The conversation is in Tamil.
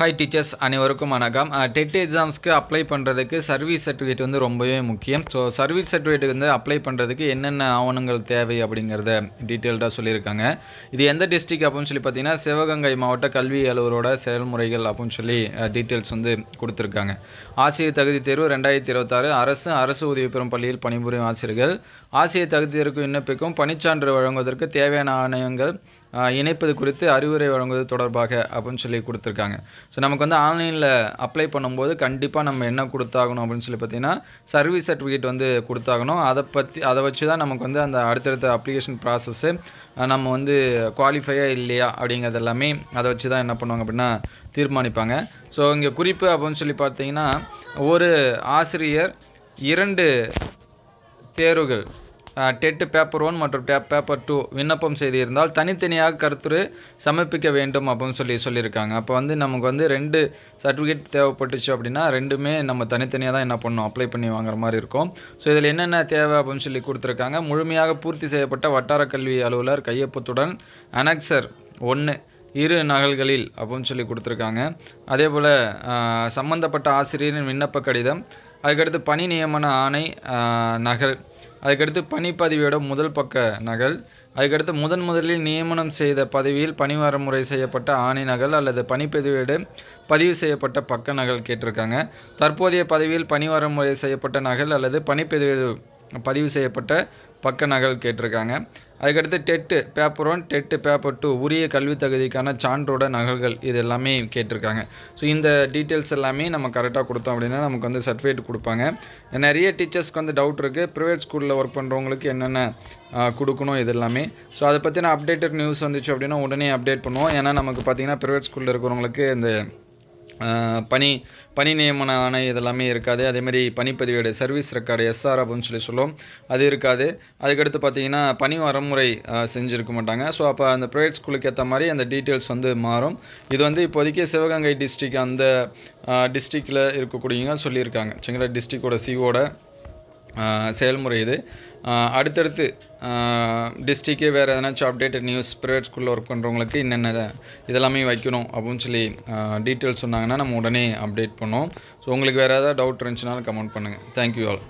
ஹாய் டீச்சர்ஸ் அனைவருக்கும் வணக்கம். டெட் எக்ஸாம்ஸ்க்கு அப்ளை பண்ணுறதுக்கு சர்வீஸ் சர்டிஃபிகேட் வந்து ரொம்பவே முக்கியம். ஸோ சர்வீஸ் சர்டிஃபிகேட் வந்து அப்ளை பண்ணுறதுக்கு என்னென்ன ஆவணங்கள் தேவை அப்படிங்கிறத டீட்டெயில்டாக சொல்லியிருக்காங்க. இது எந்த டிஸ்ட்ரிக் அப்படின்னு சொல்லி பார்த்தீங்கன்னா சிவகங்கை மாவட்ட கல்வி அலுவலரோட செயல்முறைகள் அப்படின்னு சொல்லி டீட்டெயில்ஸ் வந்து கொடுத்துருக்காங்க. ஆசிரியர் தகுதி தேர்வு ரெண்டாயிரத்தி இருபத்தாறு. அரசு அரசு உதவி பெறும் பள்ளியில் பணிபுரியும் ஆசிரியர்கள். ஆசிரியர் தகுதி தேர்வுக்கு விண்ணப்பிக்கும் பணிச்சான்று வழங்குவதற்கு தேவையான ஆணையங்கள் இணைப்பது குறித்து அறிவுரை வழங்குவது தொடர்பாக அப்படின்னு சொல்லி கொடுத்துருக்காங்க. ஸோ நமக்கு வந்து ஆன்லைனில் அப்ளை பண்ணும்போது கண்டிப்பாக நம்ம என்ன கொடுத்தாகணும் அப்படின்னு சொல்லி பார்த்தீங்கன்னா சர்வீஸ் சர்டிஃபிகேட் வந்து கொடுத்தாகணும். அதை பற்றி அதை வச்சு தான் நமக்கு வந்து அந்த அடுத்தடுத்த அப்ளிகேஷன் ப்ராசஸ்ஸு நம்ம வந்து குவாலிஃபையா இல்லையா அப்படிங்கிறது எல்லாமே அதை வச்சு தான் என்ன பண்ணுவாங்க அப்படின்னா தீர்மானிப்பாங்க. ஸோ இங்கே குறிப்பு அப்படின்னு சொல்லி பார்த்தீங்கன்னா ஒரு ஆசிரியர் இரண்டு தேர்வுகள் டெட்டு பேப்பர் ஒன் மற்றும் டே பேப்பர் டூ விண்ணப்பம் செய்திருந்தால் தனித்தனியாக கருத்துரு சமர்ப்பிக்க வேண்டும் அப்படின்னு சொல்லி சொல்லியிருக்காங்க. அப்போ வந்து நமக்கு வந்து ரெண்டு சர்டிஃபிகேட் தேவைப்பட்டுச்சு அப்படின்னா ரெண்டுமே நம்ம தனித்தனியாக தான் என்ன பண்ணணும் அப்ளை பண்ணி வாங்குற மாதிரி இருக்கும். ஸோ இதில் என்னென்ன தேவை அப்படின்னு சொல்லி கொடுத்துருக்காங்க. முழுமையாக பூர்த்தி செய்யப்பட்ட வட்டார கல்வி அலுவலர் கையொப்பத்துடன் அனக்சர் ஒன்று இரு நகல்களில் அப்படின்னு சொல்லி கொடுத்துருக்காங்க. அதே போல் சம்மந்தப்பட்ட ஆசிரியரின் விண்ணப்ப கடிதம் அதுக்கடுத்து பணி நியமன ஆணை நகல். அதுக்கடுத்து பணிப்பதிவியோட முதல் பக்க நகல். அதுக்கடுத்து முதன் முதலில் நியமனம் செய்த பதவியில் பணிவார முறை செய்யப்பட்ட ஆணை நகல் அல்லது பணிப்பதிவியோடு பதிவு செய்யப்பட்ட பக்க நகல் கேட்டிருக்காங்க. தற்போதைய பதவியில் பணிவார முறை செய்யப்பட்ட நகல் அல்லது பணிப்பதிவு பதிவு செய்யப்பட்ட பக்க நகல் கேட்டிருக்காங்க. அதுக்கடுத்து TET paper one TET paper two உரிய கல்வி தகுதிக்கான சான்றோட நகல்கள் இது எல்லாமே கேட்டிருக்காங்க. ஸோ இந்த டீட்டெயில்ஸ் எல்லாமே நம்ம கரெக்டாக கொடுத்தோம் அப்படின்னா நமக்கு வந்து சர்டிஃபிகேட் கொடுப்பாங்க. நிறைய டீச்சர்ஸ்க்கு வந்து டவுட் இருக்குது ப்ரைவேட் ஸ்கூலில் ஒர்க் பண்ணுறவங்களுக்கு என்னென்ன கொடுக்கணும் இது எல்லாமே ஸோ அதை பற்றின அப்டேட்டட் நியூஸ் வந்துச்சு அப்படின்னா உடனே அப்டேட் பண்ணுவோம். ஏன்னா நமக்கு பார்த்தீங்கன்னா ப்ரைவேட் ஸ்கூலில் இருக்கிறவங்களுக்கு இந்த பணி பணி நியமன ஆணை இதெல்லாமே இருக்காது. அதேமாதிரி பணிப்பதிவேடு சர்வீஸ் ரெக்கார்டு எஸ்ஆர் அப்படின்னு சொல்லி சொல்லுவோம். அது இருக்காது. அதுக்கடுத்து பார்த்தீங்கன்னா பணி வரமுறை செஞ்சுருக்க மாட்டாங்க. ஸோ அப்போ அந்த ப்ரைவேட் ஸ்கூலுக்கு ஏற்ற மாதிரி அந்த டீட்டெயில்ஸ் வந்து மாறும். இது வந்து இப்போதைக்கு சிவகங்கை டிஸ்ட்ரிக் அந்த டிஸ்ட்ரிக்டில் இருக்கக்கூடியவங்க சொல்லியிருக்காங்க. சரிங்களா டிஸ்ட்ரிக்டோட சிஓட செயல்முறை இது. அடுத்தடுத்து டிஸ்ட்ரிக்கே வேறு எதனாச்சும் அப்டேட்டட் நியூஸ் ப்ரைவேட் ஸ்கூலில் ஒர்க் பண்ணுறவங்களுக்கு என்னென்ன இதெல்லாமே வைக்கணும் அப்படின்னு சொல்லி டீட்டெயில்ஸ் சொன்னாங்கன்னா நம்ம உடனே அப்டேட் பண்ணோம் ஸோ உங்களுக்கு வேறு ஏதாவது டவுட் இருந்துச்சுனாலும் கமெண்ட் பண்ணுங்கள் தேங்க்யூ ஆல்